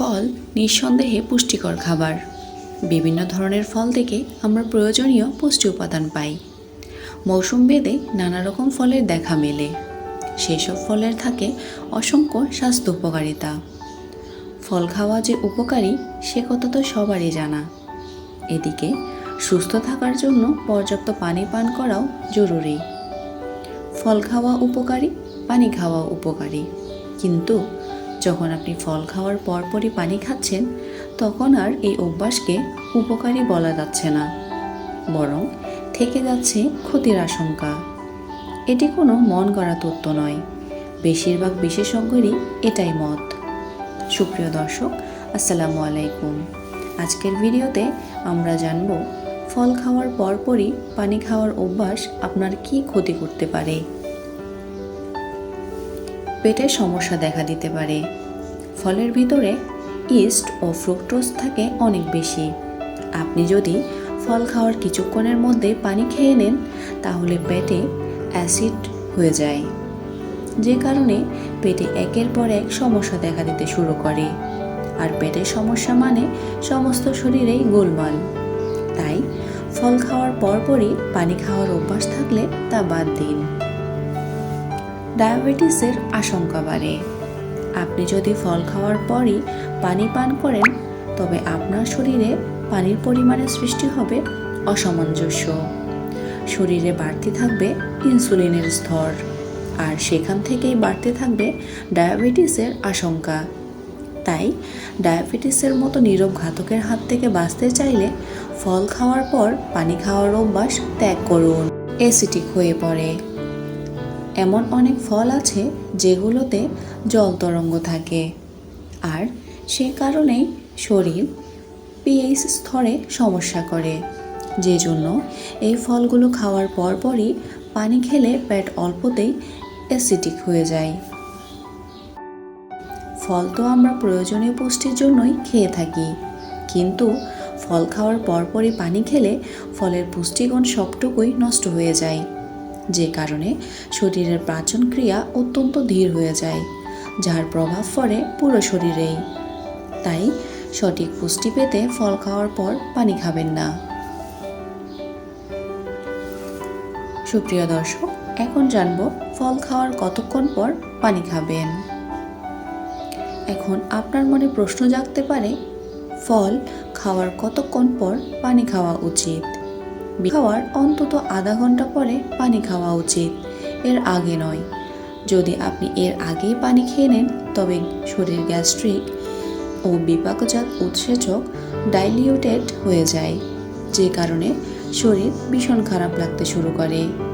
ফল নিঃসন্দেহে পুষ্টিকর খাবার। বিভিন্ন ধরনের ফল থেকে আমরা প্রয়োজনীয় পুষ্টি উপাদান পাই। মৌসুম ভেদে নানা রকম ফলের দেখা মেলে। সেসব ফলের থাকে অসংখ্য স্বাস্থ্য উপকারিতা। ফল খাওয়া যে উপকারী, সে কথা তো সবারই জানা। এদিকে, সুস্থ থাকার জন্য পর্যাপ্ত পানি পান করাও জরুরি। ফল খাওয়া উপকারী, পানি খাওয়া উপকারী। কিন্তু যখন আপনি ফল খাওয়ার পরপরই পানি খাচ্ছেন, তখন আর এই অভ্যাসকে উপকারী বলা যাচ্ছে না, বরং থেকে যাচ্ছে ক্ষতির আশঙ্কা। এটি কোনো মন গড়া তত্ত্ব নয়। বেশিরভাগ বিশেষজ্ঞেরই এটাই মত। সুপ্রিয় দর্শক, আসসালামু আলাইকুম। আজকের ভিডিওতে আমরা জানব, ফল খাওয়ার পরপরই পানি খাওয়ার অভ্যাস আপনার কি ক্ষতি করতে পারে? পেটের সমস্যা দেখা দিতে পারে। ফলের ভিতরে ইস্ট ও ফ্রুক্টোজ থাকে অনেক বেশি। আপনি যদি ফল খাওয়ার কিছুক্ষণের মধ্যে পানি খেয়ে নেন, তাহলে পেটে অ্যাসিড হয়ে যায়। যে কারণে পেটে একের পর এক সমস্যা দেখা দিতে শুরু করে। আর পেটের সমস্যা মানে সমস্ত শরীরেই গোলমাল। তাই ফল খাওয়ার পরপরই পানি খাওয়ার অভ্যাস থাকলে তা বাদ দিন। ডায়াবেটিসের আশঙ্কা বাড়ে। আপনি যদি ফল খাওয়ার পরই পানি পান করেন, তবে আপনার শরীরে পানির পরিমাণের সৃষ্টি হবে অসামঞ্জস্য। শরীরে বাড়তে থাকবে ইনসুলিনের স্তর, আর সেখান থেকেই বাড়তে থাকবে ডায়াবেটিসের আশঙ্কা। তাই ডায়াবেটিসের মতো নীরব ঘাতকের হাত থেকে বাঁচতে চাইলে ফল খাওয়ার পর পানি খাওয়ার অভ্যাস ত্যাগ করুন। অ্যাসিটিক হয়ে পড়ে। এমন অনেক ফল আছে যেগুলোতে জল তরঙ্গ থাকে। আর সে কারণেই শরীর পিএইচ স্তরে সমস্যা করে। যে জন্য এই ফলগুলো খাওয়ার পরপরই পানি খেলে পেট অল্পতেই অ্যাসিডিক হয়ে যায়। ফল তো আমরা প্রয়োজনীয় পুষ্টির জন্যই খেয়ে থাকি। কিন্তু ফল খাওয়ার পরপরই পানি খেলে ফলের পুষ্টিগুণ সবটুকুই নষ্ট হয়ে যায়। যে কারণে শরীরের পাচন ক্রিয়া অত্যন্ত ধীর হয়ে যায়, যার প্রভাব পড়ে পুরো শরীরেই। তাই সঠিক পুষ্টি পেতে ফল খাওয়ার পর পানি খাবেন না। সুপ্রিয় দর্শক, এখন জানব ফল খাওয়ার কতক্ষণ পর পানি খাবেন। এখন আপনার মনে প্রশ্ন জাগতে পারে, ফল খাওয়ার কতক্ষণ পর পানি খাওয়া উচিত? খাওয়ার অন্তত আধা ঘণ্টা পরে পানি খাওয়া উচিত। এর আগে নয়। যদি আপনি এর আগেই পানি খেয়ে নেন, তবে শরীর গ্যাস্ট্রিক ও বিপাকজাত উৎসেচক ডাইলিউটেড হয়ে যায়, যে কারণে শরীর ভীষণ খারাপ লাগতে শুরু করে।